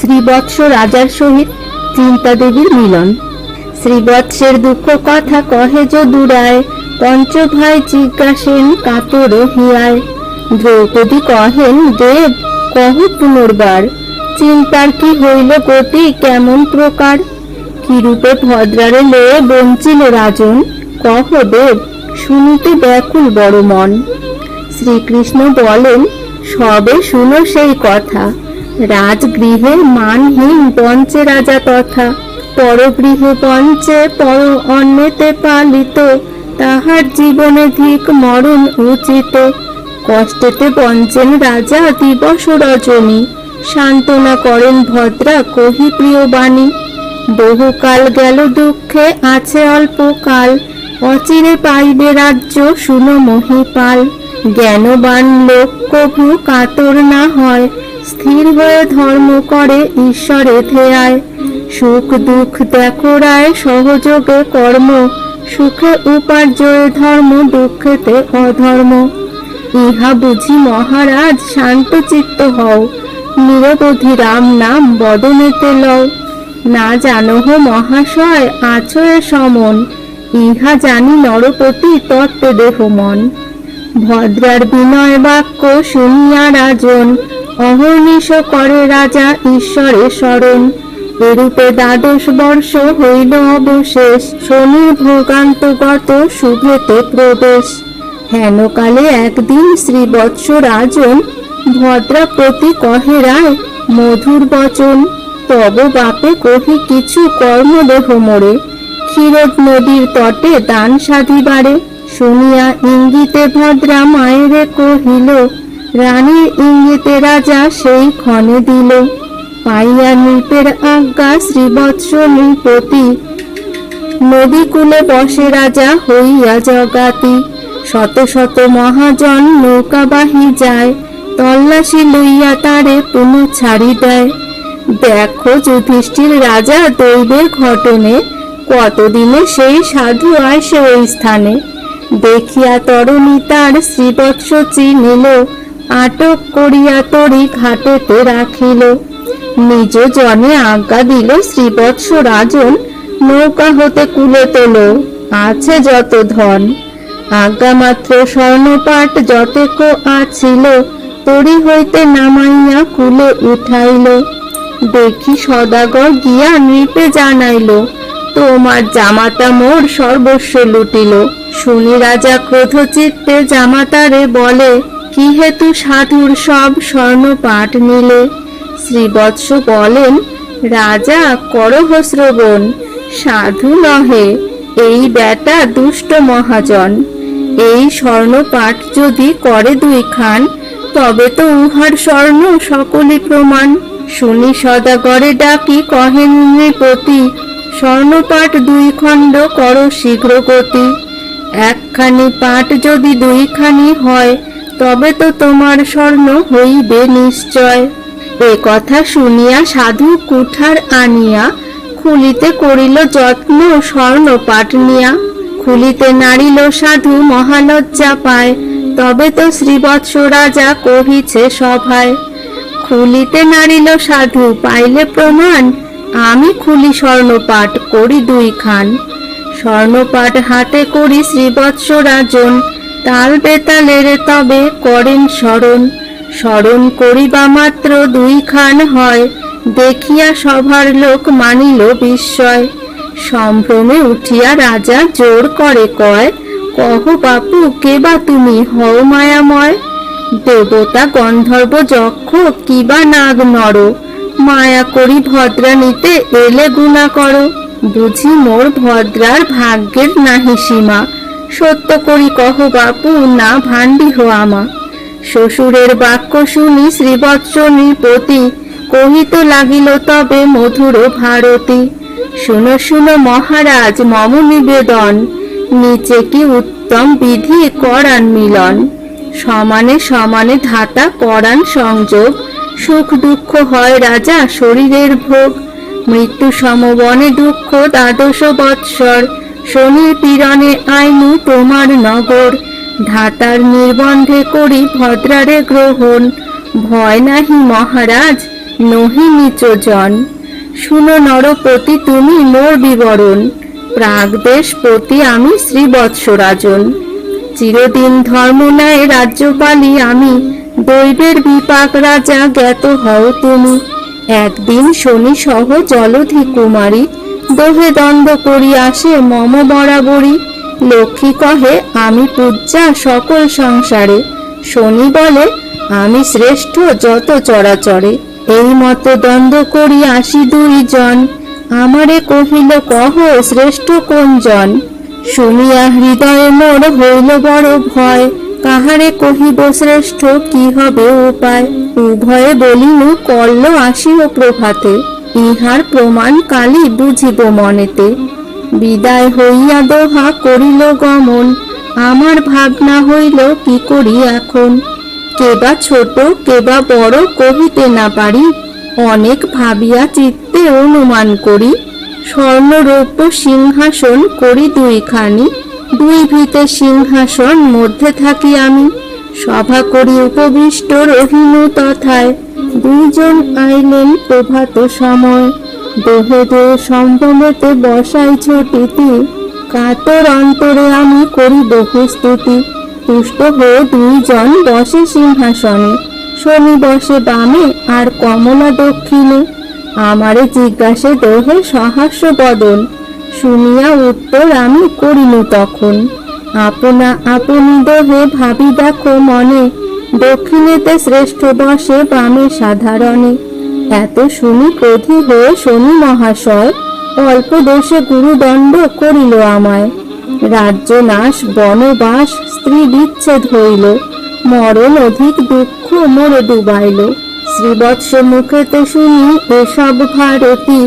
শ্রীবৎস রাজার সহিত চিন্তা দেবীর মিলন। শ্রীবৎসের দুঃখ কথা কহে যদুরায় পঞ্চভাই জিজ্ঞাসেন কাতর হিয়ায়। দ্রৌপদী কহেন, দেব, কহ পুনর্বার, চিন্তার কি হইল গতি, কেমন প্রকার? কিরূপে ভদ্রারে লয়ে বঞ্চিল রাজন? কহ, দেব, শুনিতে ব্যাকুল বড় মন। শ্রীকৃষ্ণ বলেন, সবে শুনো সেই কথা। রাজগৃহে মানহীন পঞ্চে রাজা তথা পরগৃহে পঞ্চে পর অন্যতে পালিত, তাহার জীবনে ধিক মরণ উচিত। কষ্টেতে পঞ্চেন রাজা দিবস রজনী, সান্ত্বনা করেন ভদ্রা কহি প্রিয় বাণী বহুকাল গেল, দুঃখে আছে অল্প কাল অচিরে পাইবে রাজ্য শুনো মহিপাল জ্ঞানবান লোক কভু কাতর না হয় স্থির হয়ে ধর্ম করে ঈশ্বরে ধেয়ায় সুখ দুঃখ দেখো রায়, সহযোগে কর্ম। সুখে উপার্জয়ে ধর্ম, দুঃখেতে অধর্ম। ইহা বুঝি মহারাজ, শান্ত চিত্ত হও। নিরবধি রাম নাম বদনেতে লও। না জানো হো মহাশয়, আছো এ সমন। ইহা জানি নরপতি, তত্ত্ব দেহ মন। ভদ্রার বিনয় বাক্য শুনিয়া রাজন। অহর্নিশ করে রাজা ঈশ্বরে স্মরণ এরূপে দ্বাদশ বর্ষ হইল অবশেষ। শনি ভোগান্তগত শুভেতে প্রবেশ। হেনকালে একদিন শ্রীবৎস রাজন ভদ্রা প্রতি কহে, রায়, মধুর বচন। তব বাপে কহি, কিছু কর্ম দেহ মোরে। ক্ষীরোদ নদীর তটে দান সাধিবারে। শুনিয়া ইঙ্গিতে ভদ্রা মায়েরে কহিল রানীর ইঙ্গিতে রাজা সেই ক্ষণে দিল। পাইয়া নৃপের আজ্ঞা শ্রীবৎস নৃপতি। নদী কূলে বসে রাজা হইয়া জগাতি। শত শত মহাজন নৌকাবাহী যায়। তল্লাশি লইয়া তারে পুনঃ ছাড়ি দেয়। দেখো যুধিষ্ঠির রাজা দৈবের ঘটনে। কতদিনে সেই সাধু আসে ওই স্থানে। দেখিয়া তরুণী তার শ্রীবৎস চিনিল। আটক করিয়া তরি ঘাটেতে রাখিল। নিজ জনে আজ্ঞা দিল শ্রীবৎস রাজন নৌকা হতে কুলে তোল, আছে যত ধন। আজ্ঞা মাত্র স্বর্ণপাট যতেক আছিল, তরি হইতে নামাইয়া কুলে উঠাইল। দেখি সদাগর গিয়া নৃপে জানাইল, তোমার জামাতা মোর সর্বস্ব লুটিল। শুনি রাজা ক্রোধ চিত্তে জামাতারে বলে কি হেতু সাধুর সব স্বর্ণ পাঠ নিলে শ্রীবৎস বলেন, রাজা, করহ শ্রবণ, সাধু নহে, এই বেটা দুষ্ট মহাজন। এই স্বর্ণ পাঠ যদি করে দুই খান, তবে তো উহার স্বর্ণ সকলই প্রমাণ। শুনি সদাগরে ডাকি কহেন নৃপতি, স্বর্ণপাঠ দুই খণ্ড করো শীঘ্র গতি একখানি পাঠ যদি দুইখানি হয় তবে তো তোমার স্বর্ণ হইবে নিশ্চয়। এ কথা শুনিয়া সাধু কুঠার আনিয়া খুলিতে করিল যত্ন স্বর্ণ পাঠ নিয়া। খুলিতে নাড়িল সাধু মহালজ্জা পায়, তবে তো শ্রীবৎস রাজা কহিছে সভায়। খুলিতে নাড়িল সাধু, পাইলে প্রমাণ, আমি খুলি স্বর্ণপাঠ করি দুই খান স্বর্ণপাঠ হাতে করি শ্রীবৎস রাজন তাল বেতালের তবে করেন স্মরণ। স্মরণ করিবা মাত্র দুই খান হয়, দেখিয়া সভার লোক মানিল বিস্ময়। সম্ভ্রমে উঠিয়া রাজা জোর করে কয়, কহ বাপু কে বা তুমি হও মায়াময়? দেবতা গন্ধর্ব যক্ষ, কিবা নাগ নর? মায়া করি ভদ্রা নিতে এলে গুণা করো। বুঝি মোর ভদ্রার ভাগ্যের নাহি সীমা। সত্য করি কহ বাপু, না ভান্ডি হো আমা। শ্বশুরের বাক্য শুনি শ্রীবৎস নৃপতি কহিত লাগিল তবে মধুর ভারতী। শুনো শুনো মহারাজ, মম নিবেদন, নিচে কি উত্তম বিধি করান মিলন? সমানে সমানে ধাতা করান সংযোগ, সুখ দুঃখ হয় রাজা শরীরের ভোগ। মৃত্যু সমবনে দুঃখ দ্বাদশ বৎসর শনির পীড়নে আইনু তোমার নগর, ধাতার নির্বন্ধে করি ভদ্রারে গ্রহণ। ভয় নাহি মহারাজ, নহি নিচ জন শুনো নরপতি, তুমি মোর বিবরণ। প্রাগদেশ পতি আমি শ্রীবৎস রাজন চিরদিন ধর্ম ন্যায় রাজ্যপালী আমি, দৈবের বিপাক রাজা জ্ঞাত হও তুমি। একদিন শনি সহ জলধি কুমারী দোহে দ্বন্দ্ব করি আসে মম বরাবরই। লক্ষ্মী কহে, আমি পূজা সকল সংসারে। শনি বলে, আমি শ্রেষ্ঠ যত চরাচরে। এই মতো দ্বন্দ্ব করি আসি দুই জন আমারে কহিল, কহ, শ্রেষ্ঠ কোন জন শুনিয়া হৃদয়ে মোর হইল বড় ভয়। কাহারে কহিব, শ্রেষ্ঠ, কি হবে উপায়? উভয়ে বলিল করল আসিও প্রভাতে। ইহার প্রমাণ কালি বুঝিব মনেতে। বিদায় হইয়া দোহা করিল গমন, আমার ভাবনা হইল কি করি এখন? কেবা ছোট, কেবা বড় কহিতে না পারি, অনেক ভাবিয়া চিত্তে অনুমান করি স্বর্ণরৌপ্য সিংহাসন করি দুইখানি, দুই ভিতে সিংহাসন মধ্যে থাকি আমি, সভা করি উপবিষ্ট রহিনু তথায়। দুইজন আইলেন প্রভাত সময়। দেহে দেহে সম্ভ্রমতে বসাই ছোটিতি কাতর অন্তরে আমি করি বহু স্তুতি। তুষ্ট হয়ে দুইজন বসে সিংহাসনে। শনি বসে বামে আর কমলা দক্ষিণে। আমারে জিজ্ঞাসে দেহে সহাস্য বদন। শুনিয়া উত্তর আমি করিনু তখন। আপনা আপনি দেহে ভাবি দেখো মনে দক্ষিণেতে শ্রেষ্ঠ বসে বামে সাধারণে। এত শুনি ক্রোধী হয়ে শনি মহাশয় অল্প দোষে গুরুদণ্ড করিল আমায়। রাজ্য নাশ, বনবাস, স্ত্রী বিচ্ছেদ হইল। মরণ অধিক দুঃখ মোরে ডুবাইল। শ্রীবৎস মুখেতে শুনি এসব ভারতী,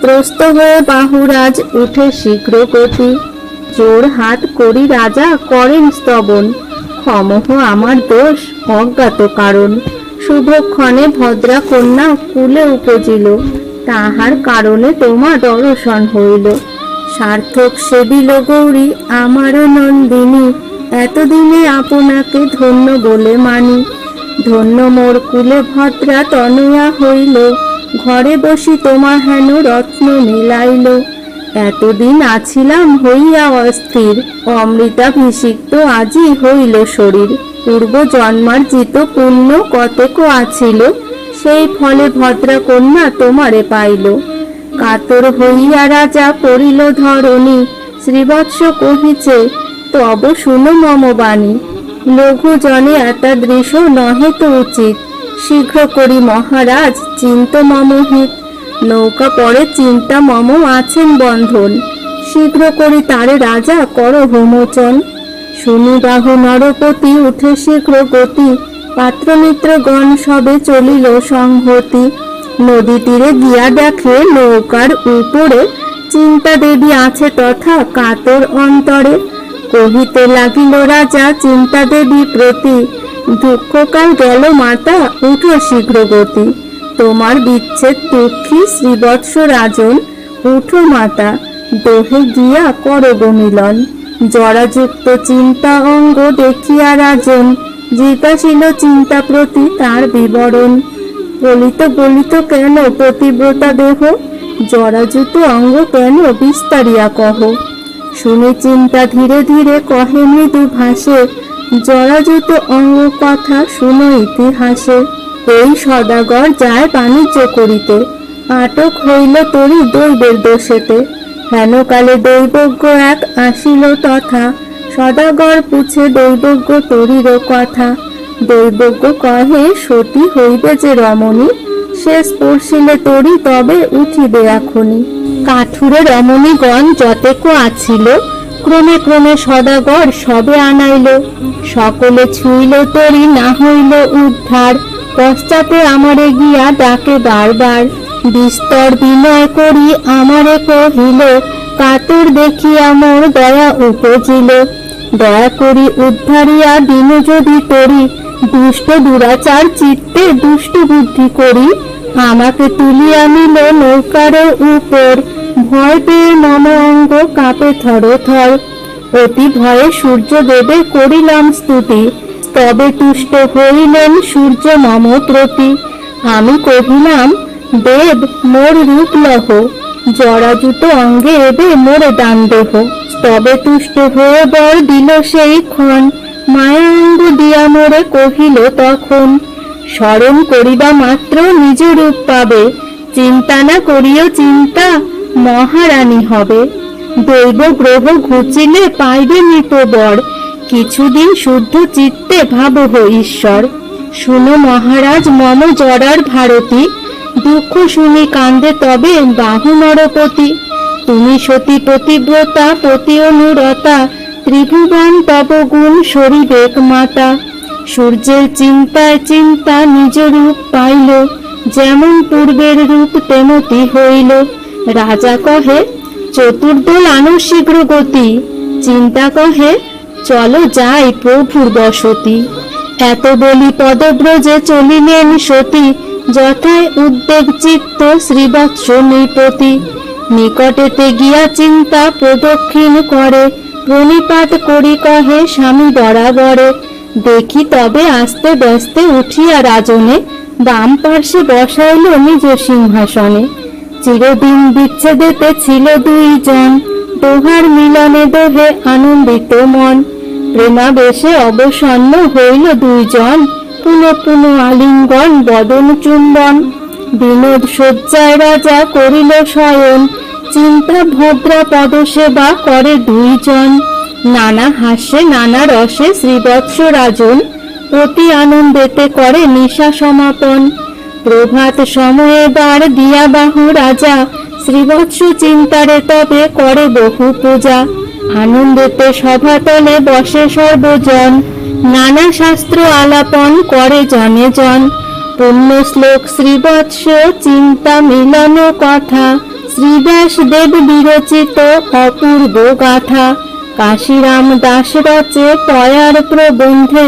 ত্রস্ত হয়ে বাহুরাজ উঠে শীঘ্র গতি জোর হাত করি রাজা করেন স্তবন। ক্ষমহ আমার দোষ অজ্ঞাত কারণ। শুভক্ষণে ভদ্রা কন্যা কুলে উপজিল। তাহার কারণে তোমার দর্শন হইল। সার্থক সেবিল গৌরী আমারও নন্দিনী, এতদিনে আপনাকে ধন্য বলে মানি। ধন্য মোর কুলে ভদ্রা তনয়া হইল। ঘরে বসি তোমার হেন রত্ন মিলাইল। এতদিন আছিলাম হইয়া অস্থির, অমৃতাভিষিক্ত আজি হইল শরীর। পূর্ব জন্মার্জিত পুণ্য কতক আছিল? সেই ফলে ভদ্রা কন্যা তোমারে পাইল। কাতর হইয়া রাজা পড়িল ধরণী। শ্রীবৎস কহিছে, তব শুনো মম বাণী লঘু জনে এতাদৃশ নহে তো উচিত। শীঘ্র করি মহারাজ, চিন্ত মম হিত। নৌকা পরে চিন্তা মম আছেন বন্ধন। শীঘ্র করি তারে রাজা, কর হোমোচন শুনি নরপতি উঠে শীঘ্র গতি পাত্রমিত্রগণ সবে চলিল সংহতি। নদী তীরে গিয়া দেখে নৌকার উপরে চিন্তা দেবী আছে তথা কাতর অন্তরে। কহিতে লাগিল, রাজা, চিন্তা দেবী প্রতি দুঃখকাল গেল মাতা, উঠো শীঘ্র গতি। তোমার বিচ্ছেদ দুঃখী শ্রীবৎস রাজন উঠো মাতা, দোহে গিয়া করো গো মিলন। জরাযুক্ত চিন্তা অঙ্গ দেখিয়া রাজন, জিজ্ঞাসিল চিন্তা প্রতি তার বিবরণ। বলিত বলিত কেন প্রতিব্রতা দেহ? জরাজুত অঙ্গ কেন বিস্তারিয়া কহ? শুনে চিন্তা ধীরে ধীরে কহে মৃদু ভাসে জরাজুত অঙ্গ কথা শুনে ইতিহাসে। এই সদাগর যায় বাণিজ্য করিতে, আটক হইল তরি দৈবের দোষেতে। হেনকালে দৈবজ্ঞ এক আসিল তথা, সদাগর পুছে দৈবজ্ঞ তরির কথা। দৈবজ্ঞ কহে, সতী হইবে যে রমণী, সে স্পর্শিলে তরি তবে উঠিবে এখনি। কাঠুরে রমণীগণ যতেক আছিল, ক্রমে ক্রমে সদাগর সবে আনাইল। সকলে ছুইল তরি, না হইল উদ্ধার। পশ্চাতে আমারে গিয়া ডাকে বারবার। বিস্তর বিনয় করি আমারে কহিল, কাতর দেখিয়া মোর দয়া উপজিল। দয়া করি উদ্ধারিয়া দিন যদি করি, দুষ্ট দুরাচার চিত্তে দুষ্ট বুদ্ধি করি, আমাকে তুলিয়া নিল নৌকার উপর। ভয় পেয়ে মম অঙ্গ কাঁপে থর থর। অতি ভয়ে সূর্য দেবে করিলাম স্তুতি। তবে তুষ্ট হইলেন সূর্য মম প্রতি আমি কহিলাম দেব মোর রূপ লহ জরাজুত অঙ্গে এবে মোর দান দেহ। তবে তুষ্ট হয়ে বর দিল সেই ক্ষণ, মায়া অঙ্গ দিয়া মোরে কহিল তখন, স্মরণ করিবা মাত্র নিজ রূপ পাবে, চিন্তা না করিও চিন্তা, মহারানী হবে। দৈব গ্রহ ঘুচিলে পাইবে মৃত বর, কিছুদিন শুদ্ধ চিত্তে ভাবহ ঈশ্বর। শুনো মহারাজ, মম জরার ভারতী দুঃখ শুনি কান্দে তবে বাহু নরপতি তুমি সতী পতিব্রতা, পতি অনুরতা, ত্রিভুবন তব গুণ শরীরেক মাতা। সূর্যের চিন্তায় চিন্তা নিজ রূপ পাইল, যেমন পূর্বের রূপ তেমতি হইল। রাজা কহে, চতুর্দল আনো শীঘ্র গতি চিন্তা কহে, চলো যাই প্রভুর বসতি। এত বলি পদব্রজে চলিলেন সতী যথায় উদ্বেগ চিত্ত শ্রীবৎস নৃপতি নিকটেতে গিয়া চিন্তা প্রদক্ষিণ করে, প্রণিপাত করি কহে, স্বামী বরাবরে, দেখি তবে আস্তে ব্যস্তে উঠিয়া রাজনে, বাম পার্শ্বে বসাইল নিজ সিংহাসনে। চিরদিন বিচ্ছেদেতে ছিল দুইজন, দোহার মিলনে দোহে আনন্দিত মন। প্রেমাবেশে অবসন্ন হইল দুইজন পুনঃ পুনঃ আলিঙ্গন, বদন চুম্বন। বিনোদ শয্যায় রাজা করিল শয়ন। চিন্তা ভদ্রা পদসেবা করে দুইজন। নানা হাস্যে নানা রসে শ্রীবৎস রাজন অতি আনন্দেতে করে নিশা সমাপন। প্রভাত সময়ে বার দিয়া বাহু রাজা। শ্রীবৎস চিন্তারে তবে করে বহু পূজা। আনন্দেতে সভাতলে বসে সর্বজন। নানা শাস্ত্র আলাপন করে জনে জন পুণ্য শ্লোক শ্রীবৎস, চিন্তা মিলন কথা, শ্রীদাস দেব বিরচিত অপূর্ব গাথা। কাশিরাম দাস রচে পয়ার প্রবন্ধে,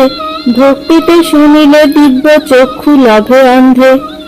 ভক্তিতে শুনিলে দিব্য চক্ষু লভে অন্ধে।